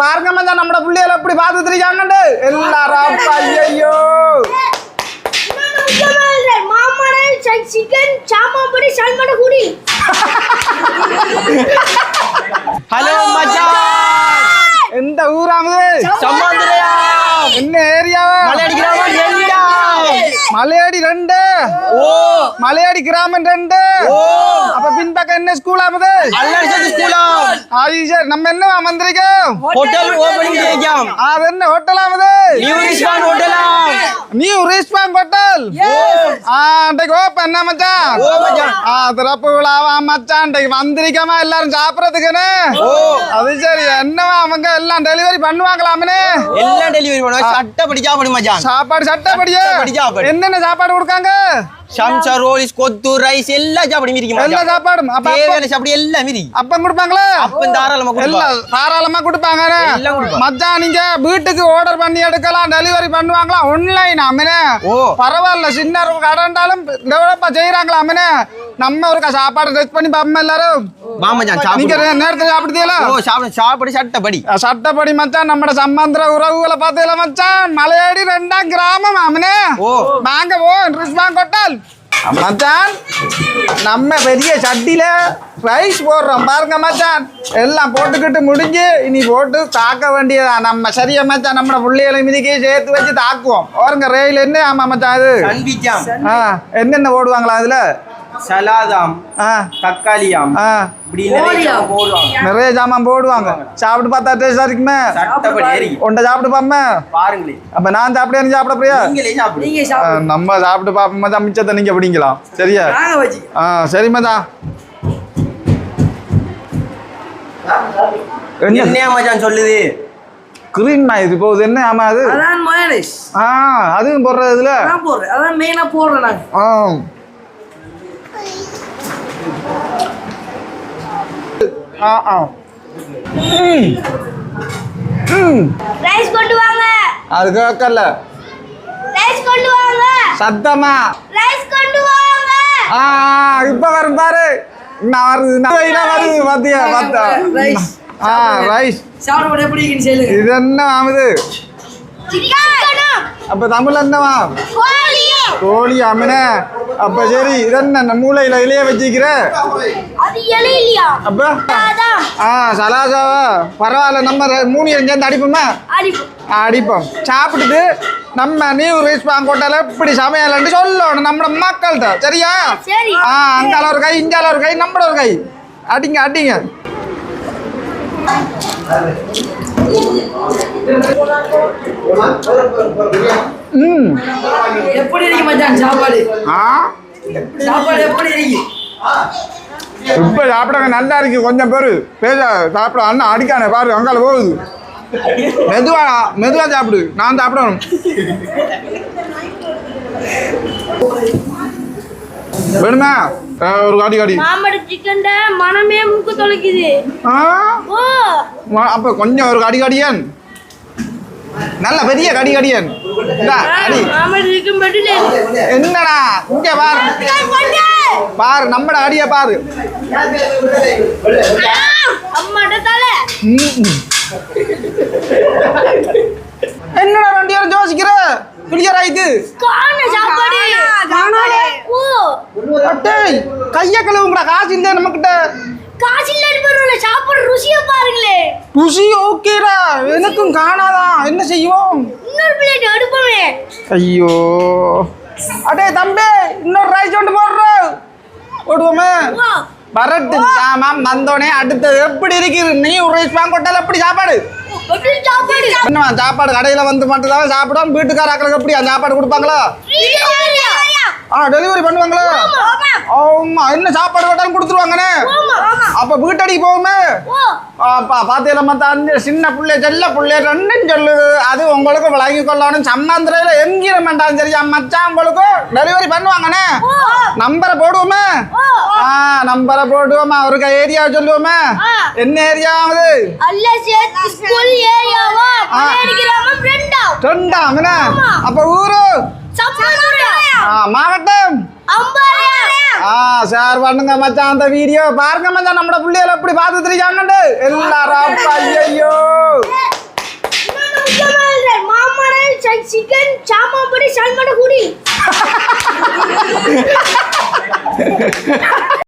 பாருங்க மச்சான் நம்ம புள்ளையில எப்படி பார்த்துட்டு இருக்காங்கண்டு எல்லாரும் ஐயோ சிக்கன் சாமான் பொடி சல்மான குடி ஹலோ மச்சான் எந்த ஊராமது சம்மாந்திரையா என்ன ஏரியாவா மலையாடி கிராமம் ரெண்டா மலையாடி ரெண்டு ஓ. மலையாடி கிராமம் ரெண்டு. ஓ. அப்ப பின்பக்கம் என்ன ஸ்கூல் ஆகுது? அல்லடி ஸ்கூலா அது சரி நம்ம என்ன வந்திருக்கோம் ஹோட்டல் ஓபனிங் செய்யாம் அது என்ன ஹோட்டல் ஆகுது? நியூ ரிஸ்வான் ஹோட்டலா நியூ ரீஸ்பாங் ஹோட்டல் ஆ அன்றைக்கு ஓப்பன் என்ன மச்சான்? ஓ மச்சான். ஆ திறப்பு விழாவா மச்சான்? வந்திருக்கமா எல்லாரும் சாப்பிடறதுக்குன்னு? ஓ. அது சரி என்னவா அவங்க எல்லாம் டெலிவரி பண்ணுவாங்களாமே எல்லாம் டெலிவரி சட்டப்படி சாப்பிடு மச்சான். சாப்பாடு சட்டப்படி சாப்பாடு. என்னென்ன சாப்பாடு கொடுக்காங்க? சம்சா ரோலிஸ் கொத்து ரைஸ் எல்லா சாப்பாடும் இருக்கு எல்லா சாப்பாடும். தேவையான சாப்பாடு எல்லாம் இருக்கு அப்பம் கொடுப்பாங்களா? அப்பம் தாராளமா எல்லாம் தாராளமா கொடுப்பாங்க. எல்லாம். மச்சான் நீங்க வீட்டுக்கு ஆர்டர் பண்ணி எடுக்கலாம் டெலிவரி பண்ணுவாங்களா? ஆன்லைன் அம்மனே. ஓ. பரவாயில்ல சின்ன கடைண்டாலும் டெவலப்பா செய்யறாங்களா அம்மனே? நம்ம ஒரு சாப்பாடு டெஸ்ட் பண்ணி பாப்போம் எல்லாரும்? நீங்க சாப்பிடு. நே- நேரத்தை சாப்பிடுதீங்களா? ஓ சாப்பிடு சாப்பாடு சட்டப்படி. சட்டப்படி மச்சான் நம்ம சம்பந்திர உறவுகளை பார்த்தீங்களா மச்சான்? மலையாடி ரெண்டாம் கிராமம் அம்மனே. ஓ. வாங்க போ ரிஸ்வாங் ஹோட்டல் மச்சான். நம்ம பெரிய சட்டியில ரைஸ் போடுறோம். பாருங்க மச்சான். எல்லாம் போட்டுக்கிட்டு முடிஞ்சு இனி போட்டு தாக்க வேண்டியதா? நம்ம சரியா மச்சான் நம்ம புள்ளைகளை மிதிக்கி சேர்த்து வச்சு தாக்குவோம். பாருங்க ரயில் என்ன? ஆமா மச்சான் அது. என்னென்ன போடுவாங்களா அதுல? சலாதாம் ஆ தக்காளியாம் நிறைய போடுவாங்க நிறைய ஜாமான் போடுவாங்க சாப்பிட்டு பார்த்தா டேஸ்டா இருக்குமே சட்டப்படி ஏறி உன்ட சாப்பிட்டு பாப்பமே பாருங்களே அப்ப நான் சாப்பிட நீ சாப்பிட பிரியா நம்ம சாப்பிட்டு பாப்போம் மச்சான் மிச்சத்தை நீங்க பிடிக்கலாம் சரியா ஆ சரி மச்சான் என்ன மச்சான் சொல்லுது கிரீன் இது போகுது என்ன ஆமா அது அதான் மயோனைஸ் ஆ அதுவும் போடுறது இதுல அதான் போடுறேன் அதான் மெயினா போடுறேன் நாங்க ஆ ஆ ஆ. ம். ம். ரைஸ் கொண்டு வாங்க. அது கேட்கல. ரைஸ் கொண்டு வாங்க. சத்தமா. ரைஸ் கொண்டு வாங்க. ஆ இப்ப வரும் பாரு. நான் வருது. நான் வருது. பாத்தியா? பார்த்தா ரைஸ். ஆ ரைஸ். சாப்பிட எப்படி இருக்குன்னு சொல்லுங்க. இது என்ன ஆகுது? அப்ப தமிழ் என்னவா? கோழி அம்மனே அப்ப சரி இது என்ன மூளையில இலைய வச்சிக்கிற. அப்ப? ஆ சலாசாவா பரவாயில்ல நம்ம மூணு சேர்ந்து அடிப்போமா? அடிப்பு அடிப்போம். சாப்பிட்டுட்டு நம்ம நியூ ரீஸ் பாங்கோட்டால இப்படி சமையல்னு சொல்லணும் நம்ம மக்கள்கிட்ட. சரியா? சரி. ஆ அங்கால ஒரு கை இங்கால ஒரு கை நம்மள ஒரு கை. அடிங்க அடிங்க. ம். எப்படி இருக்கு மச்சான் சாப்பாடு? ஆ? சாப்பாடு எப்படி இருக்கு இப்ப சாப்பிடுங்க நல்லா இருக்கு. கொஞ்சம் பேரு பேச சாப்பிட அண்ணா அடிக்கானே பாரு அங்கால போகுது. மெதுவா மெதுவா சாப்பிடு. நான் சாப்பிடணும். வேணுமா? ஒரு காடி காடி. மாமட சிக்கன் மனமே மூக்கு தொலைக்குது. அப்ப கொஞ்சம் ஒரு கடி கடியன். நல்ல பெரிய கடி கடியன். என்னடா? இங்க பாரு. பாரு நம்மட அடிய பாரு. என்னடா ரெண்டு பேரும் யோசிக்கிற கிளியர் அட்டேய் கைய கழுவுங்கடா. காசு இல்லை நம்ம கிட்ட காசு இல்லன்னு பரவாயில்ல சாப்பாடு ருசியா பாருங்களே ருசி ஓகேடா. எனக்கும் காணாதான். என்ன செய்வோம்? இன்னொரு பிளேட் எடுப்போமே. ஐயோ. அடே தம்பி இன்னொரு ரைஸ் ஒன்று போடுறோம் போடுவோமே. ஓ வரட்டு. சாமான் வந்தோடனே அடுத்தது எப்படி இருக்குது? நீ ஒரு ரைஸ் வாங்கொட்டால எப்படி சாப்பாடு? எப்படி சாப்பாடு? கடையில் வந்து மட்டும் தான் சாப்பிடும் வீட்டுக்காராக்களுக்கு எப்படி அந்த சாப்பாடு கொடுப்பாங்களா? டெலிவரி பண்ணுவாங்களா? ஆமா என்ன சாப்பாடு கேட்டாலும் கொடுத்துருவாங்கண்ணே அப்ப வீட்டடிக்கு போகுமே? அப்பா பாத்தியில மத்த அந்த சின்ன புள்ளை செல்ல புள்ளை ரெண்டும் சொல்லுது அது உங்களுக்கு விளங்கி கொள்ளணும். சம்மாந்திரையில எங்கிற வேண்டாம் சரியா மச்சான் உங்களுக்கு டெலிவரி பண்ணுவாங்கண்ணே நம்பரை போடுவோமே? ஆ நம்பரை போடுவோமா? அவருக்கு ஏரியா சொல்லுவோமே. என்ன பழைய கிராமம் ரெண்டாம். அப்ப ஊரு? பண்ணுங்க மச்சான் அந்த வீடியோ. பாருங்க மச்சான் நம்மட பிள்ளைகளை எப்படி பார்த்துட்டு இருக்காங்கண்டு எல்லாரும் ஐயோ சிக்கன் சாமான் சால்மட குடி